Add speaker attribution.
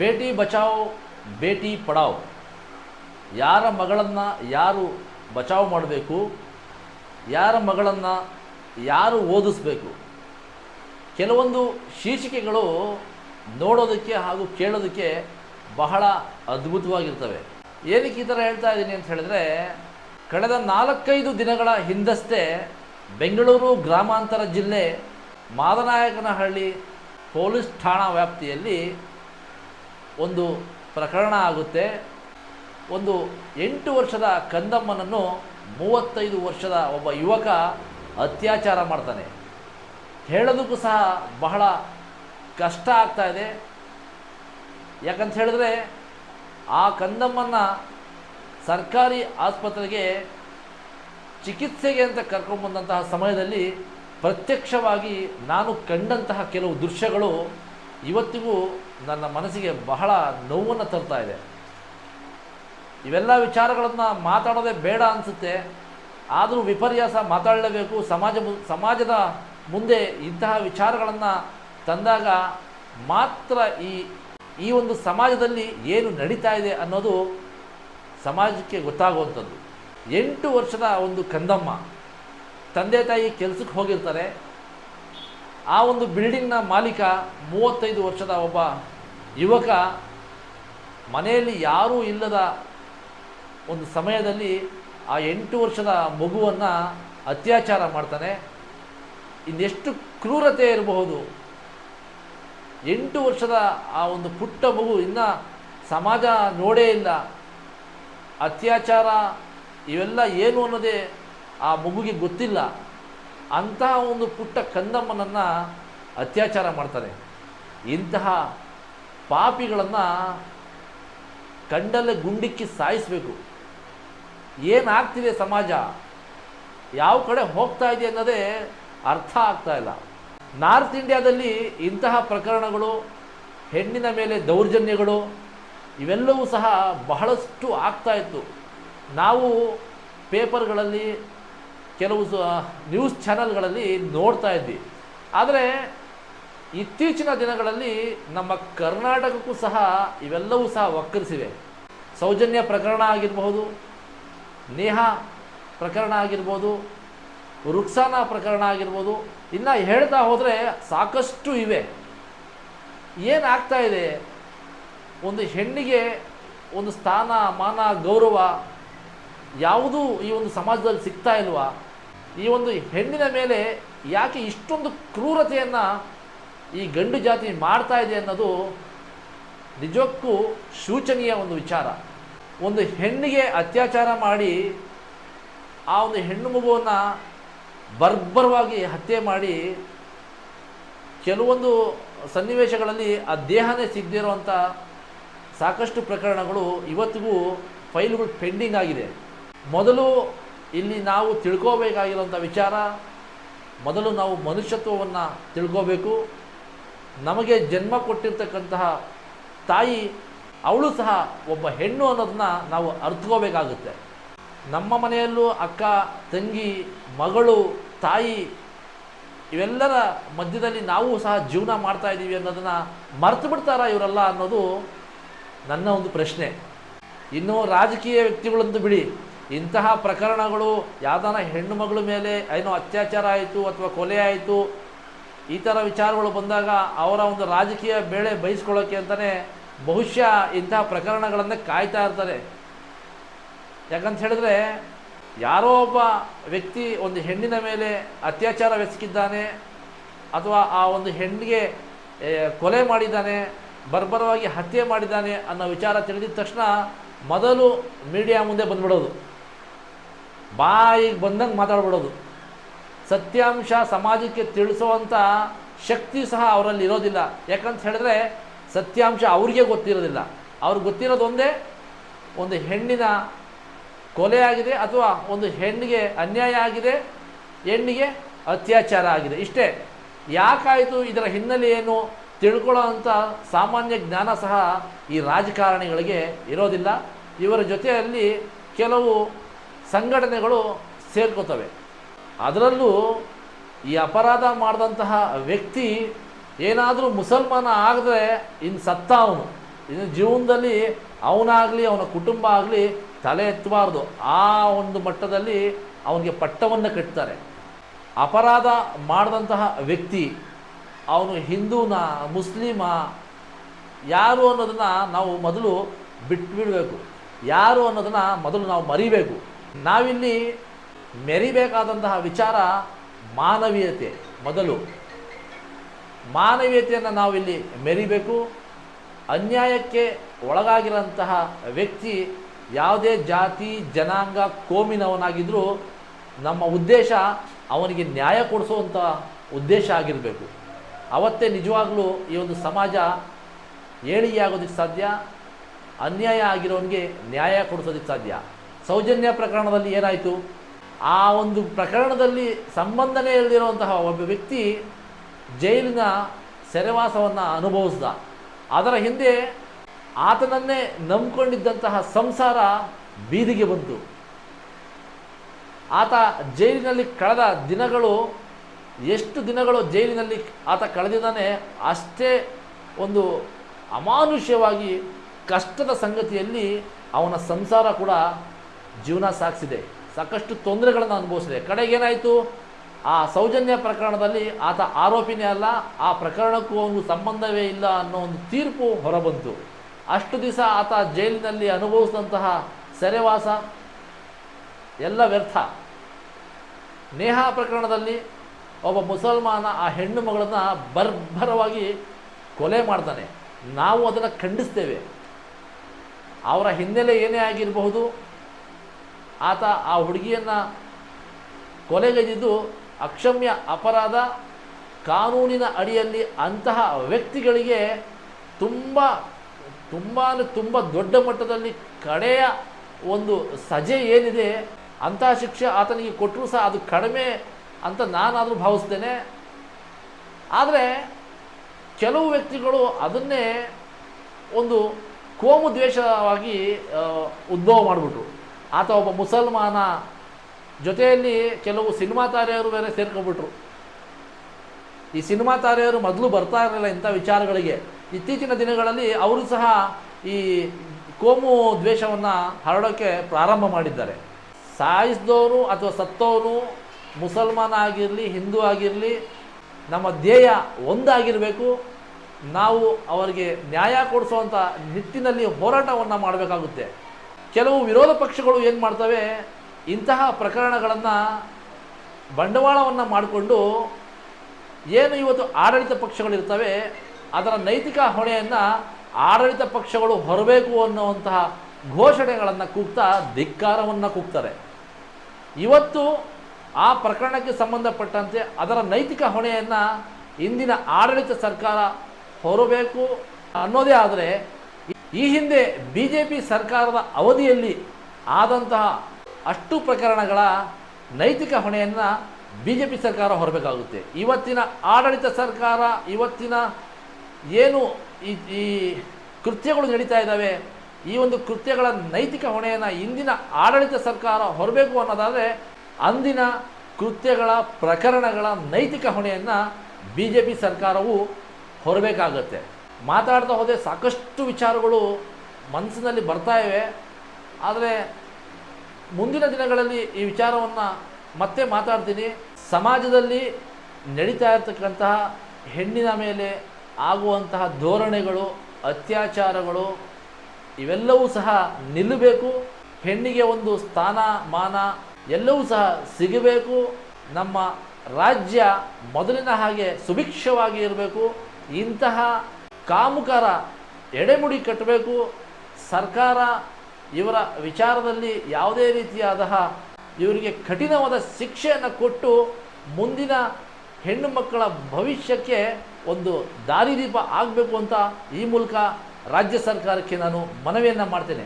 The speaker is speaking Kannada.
Speaker 1: ಬೇಟಿ ಬಚಾವ್, ಬೇಟಿ ಪಡಾವ್. ಯಾರ ಮಗಳನ್ನು ಯಾರು ಬಚಾವ್ ಮಾಡಬೇಕು, ಯಾರ ಮಗಳನ್ನು ಯಾರು ಓದಿಸ್ಬೇಕು. ಕೆಲವೊಂದು ಶೀರ್ಷಿಕೆಗಳು ನೋಡೋದಕ್ಕೆ ಹಾಗೂ ಕೇಳೋದಕ್ಕೆ ಬಹಳ ಅದ್ಭುತವಾಗಿರ್ತವೆ. ಏನಕ್ಕೆ ಈ ಥರ ಹೇಳ್ತಾ ಇದ್ದೀನಿ ಅಂತ ಹೇಳಿದ್ರೆ, ಕಳೆದ ನಾಲ್ಕೈದು ದಿನಗಳ ಹಿಂದಷ್ಟೇ ಬೆಂಗಳೂರು ಗ್ರಾಮಾಂತರ ಜಿಲ್ಲೆ ಮಾದನಾಯಕನಹಳ್ಳಿ ಪೊಲೀಸ್ ಠಾಣಾ ವ್ಯಾಪ್ತಿಯಲ್ಲಿ ಒಂದು ಪ್ರಕರಣ ಆಗುತ್ತೆ. ಒಂದು ಎಂಟು ವರ್ಷದ ಕಂದಮ್ಮನನ್ನು ಮೂವತ್ತೈದು ವರ್ಷದ ಒಬ್ಬ ಯುವಕ ಅತ್ಯಾಚಾರ ಮಾಡ್ತಾನೆ. ಹೇಳೋದಕ್ಕೂ ಸಹ ಬಹಳ ಕಷ್ಟ ಆಗ್ತಾ ಇದೆ. ಯಾಕಂತ ಹೇಳಿದ್ರೆ ಆ ಕಂದಮ್ಮನ ಸರ್ಕಾರಿ ಆಸ್ಪತ್ರೆಗೆ ಚಿಕಿತ್ಸೆಗೆ ಅಂತ ಕರ್ಕೊಂಡ್ಬಂದಂತಹ ಸಮಯದಲ್ಲಿ ಪ್ರತ್ಯಕ್ಷವಾಗಿ ನಾನು ಕಂಡಂತಹ ಕೆಲವು ದೃಶ್ಯಗಳು ಇವತ್ತಿಗೂ ನನ್ನ ಮನಸ್ಸಿಗೆ ಬಹಳ ನೋವನ್ನು ತರ್ತಾ ಇದೆ. ಇವೆಲ್ಲ ವಿಚಾರಗಳನ್ನು ಮಾತಾಡೋದೇ ಬೇಡ ಅನಿಸುತ್ತೆ. ಆದರೂ ವಿಪರ್ಯಾಸ ಮಾತಾಡಲೇಬೇಕು. ಸಮಾಜ ಸಮಾಜದ ಮುಂದೆ ಇಂತಹ ವಿಚಾರಗಳನ್ನು ತಂದಾಗ ಮಾತ್ರ ಈ ಈ ಒಂದು ಸಮಾಜದಲ್ಲಿ ಏನು ನಡೀತಾ ಇದೆ ಅನ್ನೋದು ಸಮಾಜಕ್ಕೆ ಗೊತ್ತಾಗುವಂಥದ್ದು. ಎಂಟು ವರ್ಷದ ಒಂದು ಕಂದಮ್ಮ ತಂದೆ ತಾಯಿ ಕೆಲಸಕ್ಕೆ ಹೋಗಿರ್ತಾರೆ. ಆ ಒಂದು ಬಿಲ್ಡಿಂಗ್ನ ಮಾಲೀಕ ಮೂವತ್ತೈದು ವರ್ಷದ ಒಬ್ಬ ಯುವಕ ಮನೆಯಲ್ಲಿ ಯಾರೂ ಇಲ್ಲದ ಒಂದು ಸಮಯದಲ್ಲಿ ಆ ಎಂಟು ವರ್ಷದ ಮಗುವನ್ನು ಅತ್ಯಾಚಾರ ಮಾಡ್ತಾನೆ. ಇನ್ನೆಷ್ಟು ಕ್ರೂರತೆ ಇರಬಹುದು. ಎಂಟು ವರ್ಷದ ಆ ಒಂದು ಪುಟ್ಟ ಮಗು ಇನ್ನು ಸಮಾಜ ನೋಡೇ ಇಲ್ಲ. ಅತ್ಯಾಚಾರ ಇವೆಲ್ಲ ಏನು ಅನ್ನೋದೇ ಆ ಮಗುಗೆ ಗೊತ್ತಿಲ್ಲ. ಅಂತಹ ಒಂದು ಪುಟ್ಟ ಕಂದಮ್ಮನನ್ನು ಅತ್ಯಾಚಾರ ಮಾಡ್ತಾರೆ. ಇಂತಹ ಪಾಪಿಗಳನ್ನು ಕಂಡಲ್ಲೇ ಗುಂಡಿಕ್ಕಿ ಸಾಯಿಸಬೇಕು. ಏನಾಗ್ತಿದೆ ಸಮಾಜ? ಯಾವ ಕಡೆ ಹೋಗ್ತಾ ಇದೆ ಅನ್ನೋದೇ ಅರ್ಥ ಆಗ್ತಾ ಇಲ್ಲ. ನಾರ್ತ್ ಇಂಡಿಯಾದಲ್ಲಿ ಇಂತಹ ಪ್ರಕರಣಗಳು, ಹೆಣ್ಣಿನ ಮೇಲೆ ದೌರ್ಜನ್ಯಗಳು, ಇವೆಲ್ಲವೂ ಸಹ ಬಹಳಷ್ಟು ಆಗ್ತಾ ಇತ್ತು. ನಾವು ಪೇಪರ್ಗಳಲ್ಲಿ ಕೆಲವು ನ್ಯೂಸ್ ಚಾನಲ್ಗಳಲ್ಲಿ ನೋಡ್ತಾ ಇದ್ವಿ. ಆದರೆ ಇತ್ತೀಚಿನ ದಿನಗಳಲ್ಲಿ ನಮ್ಮ ಕರ್ನಾಟಕಕ್ಕೂ ಸಹ ಇವೆಲ್ಲವೂ ಸಹ ಒಕ್ಕರಿಸಿವೆ. ಸೌಜನ್ಯ ಪ್ರಕರಣ ಆಗಿರಬಹುದು, ನೇಹಾ ಪ್ರಕರಣ ಆಗಿರ್ಬೋದು, ರುಕ್ಸಾನ ಪ್ರಕರಣ ಆಗಿರ್ಬೋದು, ಇನ್ನು ಹೇಳ್ತಾ ಹೋದರೆ ಸಾಕಷ್ಟು ಇವೆ. ಏನಾಗ್ತಾ ಇದೆ? ಒಂದು ಹೆಣ್ಣಿಗೆ ಒಂದು ಸ್ಥಾನ ಮಾನ ಗೌರವ ಯಾವುದೂ ಈ ಒಂದು ಸಮಾಜದಲ್ಲಿ ಸಿಗ್ತಾ ಇಲ್ವಾ? ಈ ಒಂದು ಹೆಣ್ಣಿನ ಮೇಲೆ ಯಾಕೆ ಇಷ್ಟೊಂದು ಕ್ರೂರತೆಯನ್ನು ಈ ಗಂಡು ಜಾತಿ ಮಾಡ್ತಾ ಇದೆ ಅನ್ನೋದು ನಿಜಕ್ಕೂ ಶೂಚನೀಯ ಒಂದು ವಿಚಾರ. ಒಂದು ಹೆಣ್ಣಿಗೆ ಅತ್ಯಾಚಾರ ಮಾಡಿ ಆ ಒಂದು ಹೆಣ್ಣು ಮಗುವನ್ನು ಬರ್ಬರವಾಗಿ ಹತ್ಯೆ ಮಾಡಿ ಕೆಲವೊಂದು ಸನ್ನಿವೇಶಗಳಲ್ಲಿ ಆ ದೇಹನೇ ಸಿಗದೇ ಇರುವಂಥ ಸಾಕಷ್ಟು ಪ್ರಕರಣಗಳು ಇವತ್ತಿಗೂ ಫೈಲ್ಗಳು ಪೆಂಡಿಂಗ್ ಆಗಿದೆ. ಮೊದಲು ಇಲ್ಲಿ ನಾವು ತಿಳ್ಕೋಬೇಕಾಗಿರೋಂಥ ವಿಚಾರ, ಮೊದಲು ನಾವು ಮನುಷ್ಯತ್ವವನ್ನು ತಿಳ್ಕೋಬೇಕು. ನಮಗೆ ಜನ್ಮ ಕೊಟ್ಟಿರ್ತಕ್ಕಂತಹ ತಾಯಿ, ಅವಳು ಸಹ ಒಬ್ಬ ಹೆಣ್ಣು ಅನ್ನೋದನ್ನ ನಾವು ಅರ್ಥಕೋಬೇಕಾಗುತ್ತೆ. ನಮ್ಮ ಮನೆಯಲ್ಲೂ ಅಕ್ಕ, ತಂಗಿ, ಮಗಳು, ತಾಯಿ ಇವೆಲ್ಲರ ಮಧ್ಯದಲ್ಲಿ ನಾವು ಸಹ ಜೀವನ ಮಾಡ್ತಾ ಇದ್ದೀವಿ ಅನ್ನೋದನ್ನು ಮರೆತು ಬಿಡ್ತಾರಾ ಇವರೆಲ್ಲ ಅನ್ನೋದು ನನ್ನ ಒಂದು ಪ್ರಶ್ನೆ. ಇನ್ನು ರಾಜಕೀಯ ವ್ಯಕ್ತಿಗಳಂತೂ ಬಿಡಿ ಇಂತಹ ಪ್ರಕರಣಗಳು ಯಾವ್ದಾನ ಹೆಣ್ಣು ಮಗಳ ಮೇಲೆ ಏನೋ ಅತ್ಯಾಚಾರ ಆಯಿತು ಅಥವಾ ಕೊಲೆ ಆಯಿತು, ಈ ಥರ ವಿಚಾರಗಳು ಬಂದಾಗ ಅವರ ಒಂದು ರಾಜಕೀಯ ಬೇಳೆ ಬಯಸ್ಕೊಳ್ಳೋಕ್ಕೆ ಅಂತಲೇ ಬಹುಶಃ ಇಂತಹ ಪ್ರಕರಣಗಳನ್ನು ಕಾಯ್ತಾ ಇರ್ತಾರೆ. ಯಾಕಂತ ಹೇಳಿದ್ರೆ ಯಾರೋ ಒಬ್ಬ ವ್ಯಕ್ತಿ ಒಂದು ಹೆಣ್ಣಿನ ಮೇಲೆ ಅತ್ಯಾಚಾರ ಅತ್ಯಾಚಾರವೆಸಗಿದ್ದಾನೆ ಅಥವಾ ಆ ಒಂದು ಹೆಣ್ಣಿಗೆ ಕೊಲೆ ಮಾಡಿದ್ದಾನೆ, ಬರ್ಬರವಾಗಿ ಹತ್ಯೆ ಮಾಡಿದ್ದಾನೆ ಅನ್ನೋ ವಿಚಾರ ತಿಳಿದಿದ ತಕ್ಷಣ ಮೊದಲು ಮೀಡಿಯಾ ಮುಂದೆ ಬಂದ್ಬಿಡೋದು. ಬಾಯಿಗೆ ಬಂದಂಗೆ ಮಾತಾಡ್ಬಿಡೋದು. ಸತ್ಯಾಂಶ ಸಮಾಜಕ್ಕೆ ತಿಳಿಸುವಂಥ ಶಕ್ತಿ ಸಹ ಅವರಲ್ಲಿ ಇರೋದಿಲ್ಲ. ಯಾಕಂತ ಹೇಳಿದ್ರೆ ಸತ್ಯಾಂಶ ಅವ್ರಿಗೆ ಗೊತ್ತಿರೋದಿಲ್ಲ. ಅವ್ರಿಗೆ ಗೊತ್ತಿರೋದು ಒಂದೇ, ಒಂದು ಹೆಣ್ಣಿನ ಕೊಲೆ ಆಗಿದೆ ಅಥವಾ ಒಂದು ಹೆಣ್ಣಿಗೆ ಅನ್ಯಾಯ ಆಗಿದೆ, ಹೆಣ್ಣಿಗೆ ಅತ್ಯಾಚಾರ ಆಗಿದೆ. ಇಷ್ಟೇ, ಯಾಕಾಯಿತು ಇದರ ಹಿನ್ನೆಲೆ ಏನು ತಿಳ್ಕೊಳ್ಳೋ ಅಂಥ ಸಾಮಾನ್ಯ ಜ್ಞಾನ ಸಹ ಈ ರಾಜಕಾರಣಿಗಳಿಗೆ ಇರೋದಿಲ್ಲ. ಇವರ ಜೊತೆಯಲ್ಲಿ ಕೆಲವು ಸಂಘಟನೆಗಳು ಸೇರ್ಕೋತವೆ. ಅದರಲ್ಲೂ ಈ ಅಪರಾಧ ಮಾಡಿದಂತಹ ವ್ಯಕ್ತಿ ಏನಾದರೂ ಮುಸಲ್ಮಾನ ಆದರೆ ಇನ್ನು ಸತ್ತ ಅವನು. ಇನ್ನು ಜೀವನದಲ್ಲಿ ಅವನಾಗಲಿ, ಅವನ ಕುಟುಂಬ ಆಗಲಿ ತಲೆ ಎತ್ತಬಾರ್ದು ಆ ಒಂದು ಮಟ್ಟದಲ್ಲಿ ಅವನಿಗೆ ಪಟ್ಟವನ್ನು ಕಟ್ತಾರೆ. ಅಪರಾಧ ಮಾಡಿದಂತಹ ವ್ಯಕ್ತಿ, ಅವನು ಹಿಂದೂನ, ಮುಸ್ಲಿಮ, ಯಾರು ಅನ್ನೋದನ್ನು ನಾವು ಮೊದಲು ಬಿಟ್ಬಿಡಬೇಕು. ಯಾರು ಅನ್ನೋದನ್ನು ಮೊದಲು ನಾವು ಮರಿಬೇಕು. ನಾವಿಲ್ಲಿ ಮೆರಿಬೇಕಾದಂತಹ ವಿಚಾರ ಮಾನವೀಯತೆ ಮೊದಲು. ಮಾನವೀಯತೆಯನ್ನು ನಾವಿಲ್ಲಿ ಮೆರಿಬೇಕು. ಅನ್ಯಾಯಕ್ಕೆ ಒಳಗಾಗಿರೋಂತಹ ವ್ಯಕ್ತಿ ಯಾವುದೇ ಜಾತಿ, ಜನಾಂಗ ಕೋಮಿನವನಾಗಿದ್ದರೂ ನಮ್ಮ ಉದ್ದೇಶ ಅವನಿಗೆ ನ್ಯಾಯ ಕೊಡಿಸುವಂಥ ಉದ್ದೇಶ ಆಗಿರಬೇಕು. ಅವತ್ತೇ ನಿಜವಾಗ್ಲೂ ಈ ಒಂದು ಸಮಾಜ ಏಳಿಗೆ ಆಗೋದಕ್ಕೆ ಸಾಧ್ಯ, ಅನ್ಯಾಯ ಆಗಿರೋನಿಗೆ ನ್ಯಾಯ ಕೊಡಿಸೋದಕ್ಕೆ ಸಾಧ್ಯ. ಸೌಜನ್ಯ ಪ್ರಕರಣದಲ್ಲಿ ಏನಾಯಿತು? ಆ ಒಂದು ಪ್ರಕರಣದಲ್ಲಿ ಸಂಬಂಧನೇ ಇಲ್ಲದಿರುವಂತಹ ಒಬ್ಬ ವ್ಯಕ್ತಿ ಜೈಲಿನ ಸೆರೆವಾಸವನ್ನು ಅನುಭವಿಸ್ದ. ಅದರ ಹಿಂದೆ ಆತನನ್ನೇ ನಂಬಿಕೊಂಡಿದ್ದಂತಹ ಸಂಸಾರ ಬೀದಿಗೆ ಬಂತು. ಆತ ಜೈಲಿನಲ್ಲಿ ಕಳೆದ ದಿನಗಳು, ಎಷ್ಟು ದಿನಗಳು ಜೈಲಿನಲ್ಲಿ ಆತ ಕಳೆದಿದ್ದಾನೆ ಅಷ್ಟೇ ಒಂದು ಅಮಾನುಷ್ಯವಾಗಿ ಕಷ್ಟದ ಸಂಗತಿಯಲ್ಲಿ ಅವನ ಸಂಸಾರ ಕೂಡ ಜೀವನ ಸಾಗಿಸಿದೆ. ಸಾಕಷ್ಟು ತೊಂದರೆಗಳನ್ನು ಅನುಭವಿಸಿದೆ. ಕಡೆಗೇನಾಯಿತು ಆ ಸೌಜನ್ಯ ಪ್ರಕರಣದಲ್ಲಿ ಆತ ಆರೋಪಿನೇ ಅಲ್ಲ, ಆ ಪ್ರಕರಣಕ್ಕೂ ಅವನು ಸಂಬಂಧವೇ ಇಲ್ಲ ಅನ್ನೋ ಒಂದು ತೀರ್ಪು ಹೊರಬಂತು. ಅಷ್ಟು ದಿವಸ ಆತ ಜೈಲಿನಲ್ಲಿ ಅನುಭವಿಸಿದಂತಹ ಸೆರೆವಾಸ, ಎಲ್ಲ ವ್ಯರ್ಥ. ನೇಹಾ ಪ್ರಕರಣದಲ್ಲಿ ಒಬ್ಬ ಮುಸಲ್ಮಾನ ಆ ಹೆಣ್ಣು ಮಗಳನ್ನು ಬರ್ಬರವಾಗಿ ಕೊಲೆ ಮಾಡ್ತಾನೆ. ನಾವು ಅದನ್ನು ಖಂಡಿಸ್ತೇವೆ. ಅವರ ಹಿನ್ನೆಲೆ ಏನೇ ಆಗಿರಬಹುದು ಆತ ಆ ಹುಡುಗಿಯನ್ನು ಕೊಲೆಗೈದಿದ್ದು ಅಕ್ಷಮ್ಯ ಅಪರಾಧ. ಕಾನೂನಿನ ಅಡಿಯಲ್ಲಿ ಅಂತಹ ವ್ಯಕ್ತಿಗಳಿಗೆ ತುಂಬ, ತುಂಬಾ ತುಂಬ ದೊಡ್ಡ ಮಟ್ಟದಲ್ಲಿ ಕಡೆಯ ಒಂದು ಸಜೆ ಏನಿದೆ ಅಂತಹ ಶಿಕ್ಷೆ ಆತನಿಗೆ ಕೊಟ್ಟರೂ ಸಹ ಅದು ಕಡಿಮೆ ಅಂತ ನಾನಾದರೂ ಭಾವಿಸ್ತೇನೆ. ಆದರೆ ಕೆಲವು ವ್ಯಕ್ತಿಗಳು ಅದನ್ನೇ ಒಂದು ಕೋಮು ದ್ವೇಷವಾಗಿ ಉದ್ಭವ ಮಾಡಿಬಿಟ್ರು. ಆತ ಒಬ್ಬ ಮುಸಲ್ಮಾನ ಜೊತೆಯಲ್ಲಿ ಕೆಲವು ಸಿನಿಮಾ ತಾರೆಯರು ಬೇರೆ ಸೇರ್ಕೊಂಡ್ಬಿಟ್ರು. ಈ ಸಿನಿಮಾ ತಾರೆಯರು ಮೊದಲು ಬರ್ತಾ ಇರಲಿಲ್ಲ ಇಂಥ ವಿಚಾರಗಳಿಗೆ. ಇತ್ತೀಚಿನ ದಿನಗಳಲ್ಲಿ ಅವರು ಸಹ ಈ ಕೋಮು ದ್ವೇಷವನ್ನು ಹರಡೋಕ್ಕೆ ಪ್ರಾರಂಭ ಮಾಡಿದ್ದಾರೆ. ಸಾಯಿಸಿದವನು ಅಥವಾ ಸತ್ತವನು ಮುಸಲ್ಮಾನ ಆಗಿರಲಿ, ಹಿಂದೂ ಆಗಿರಲಿ, ನಮ್ಮ ಧ್ಯೇಯ ಒಂದಾಗಿರಬೇಕು. ನಾವು ಅವರಿಗೆ ನ್ಯಾಯ ಕೊಡಿಸುವಂಥ ನಿಟ್ಟಿನಲ್ಲಿ ಹೋರಾಟವನ್ನು ಮಾಡಬೇಕಾಗುತ್ತೆ. ಕೆಲವು ವಿರೋಧ ಪಕ್ಷಗಳು ಏನು ಮಾಡ್ತವೆ? ಇಂತಹ ಪ್ರಕರಣಗಳನ್ನು ಬಂಡವಾಳವನ್ನು ಮಾಡಿಕೊಂಡು ಏನು ಇವತ್ತು ಆಡಳಿತ ಪಕ್ಷಗಳಿರ್ತವೆ ಅದರ ನೈತಿಕ ಹೊಣೆಯನ್ನು ಆಡಳಿತ ಪಕ್ಷಗಳು ಹೊರಬೇಕು ಅನ್ನುವಂತಹ ಘೋಷಣೆಗಳನ್ನು ಕೂಗ್ತಾ ಧಿಕ್ಕಾರವನ್ನು ಕೂಗ್ತಾರೆ. ಇವತ್ತು ಆ ಪ್ರಕರಣಕ್ಕೆ ಸಂಬಂಧಪಟ್ಟಂತೆ ಅದರ ನೈತಿಕ ಹೊಣೆಯನ್ನು ಇಂದಿನ ಆಡಳಿತ ಸರ್ಕಾರ ಹೊರಬೇಕು ಅನ್ನೋದೇ ಆದರೆ ಈ ಹಿಂದೆ ಬಿ ಜೆ ಪಿ ಸರ್ಕಾರದ ಅವಧಿಯಲ್ಲಿ ಆದಂತಹ ಅಷ್ಟು ಪ್ರಕರಣಗಳ ನೈತಿಕ ಹೊಣೆಯನ್ನು ಬಿ ಜೆ ಪಿ ಸರ್ಕಾರ ಹೊರಬೇಕಾಗುತ್ತೆ. ಇವತ್ತಿನ ಆಡಳಿತ ಸರ್ಕಾರ, ಇವತ್ತಿನ ಏನು ಈ ಈ ಕೃತ್ಯಗಳು ನಡೀತಾ ಇದ್ದಾವೆ, ಈ ಒಂದು ಕೃತ್ಯಗಳ ನೈತಿಕ ಹೊಣೆಯನ್ನು ಇಂದಿನ ಆಡಳಿತ ಸರ್ಕಾರ ಹೊರಬೇಕು ಅನ್ನೋದಾದರೆ ಅಂದಿನ ಕೃತ್ಯಗಳ ಪ್ರಕರಣಗಳ ನೈತಿಕ ಹೊಣೆಯನ್ನು ಬಿ ಜೆ ಪಿ ಸರ್ಕಾರವು ಹೊರಬೇಕಾಗತ್ತೆ. ಮಾತಾಡ್ತಾ ಹೋದೆ ಸಾಕಷ್ಟು ವಿಚಾರಗಳು ಮನಸ್ಸಿನಲ್ಲಿ ಬರ್ತಾ ಇವೆ. ಆದರೆ ಮುಂದಿನ ದಿನಗಳಲ್ಲಿ ಈ ವಿಚಾರವನ್ನು ಮತ್ತೆ ಮಾತಾಡ್ತೀನಿ. ಸಮಾಜದಲ್ಲಿ ನಡೀತಾ ಇರತಕ್ಕಂತಹ ಹೆಣ್ಣಿನ ಮೇಲೆ ಆಗುವಂತಹ ಧೋರಣೆಗಳು, ಅತ್ಯಾಚಾರಗಳು, ಇವೆಲ್ಲವೂ ಸಹ ನಿಲ್ಲಬೇಕು. ಹೆಣ್ಣಿಗೆ ಒಂದು ಸ್ಥಾನ, ಮಾನ ಎಲ್ಲವೂ ಸಹ ಸಿಗಬೇಕು. ನಮ್ಮ ರಾಜ್ಯ ಮೊದಲಿನ ಹಾಗೆ ಸುಭಿಕ್ಷವಾಗಿ ಇರಬೇಕು. ಇಂತಹ ಕಾಮುಕರ ಎಡೆಮುಡಿ ಕಟ್ಟಬೇಕು. ಸರ್ಕಾರ ಇವರ ವಿಚಾರದಲ್ಲಿ ಯಾವುದೇ ರೀತಿಯಾದ ಇವರಿಗೆ ಕಠಿಣವಾದ ಶಿಕ್ಷೆಯನ್ನು ಕೊಟ್ಟು ಮುಂದಿನ ಹೆಣ್ಣು ಮಕ್ಕಳ ಭವಿಷ್ಯಕ್ಕೆ ಒಂದು ದಾರಿದೀಪ ಆಗಬೇಕು ಅಂತ ಈ ಮೂಲಕ ರಾಜ್ಯ ಸರ್ಕಾರಕ್ಕೆ ನಾನು ಮನವಿಯನ್ನು ಮಾಡ್ತೇನೆ.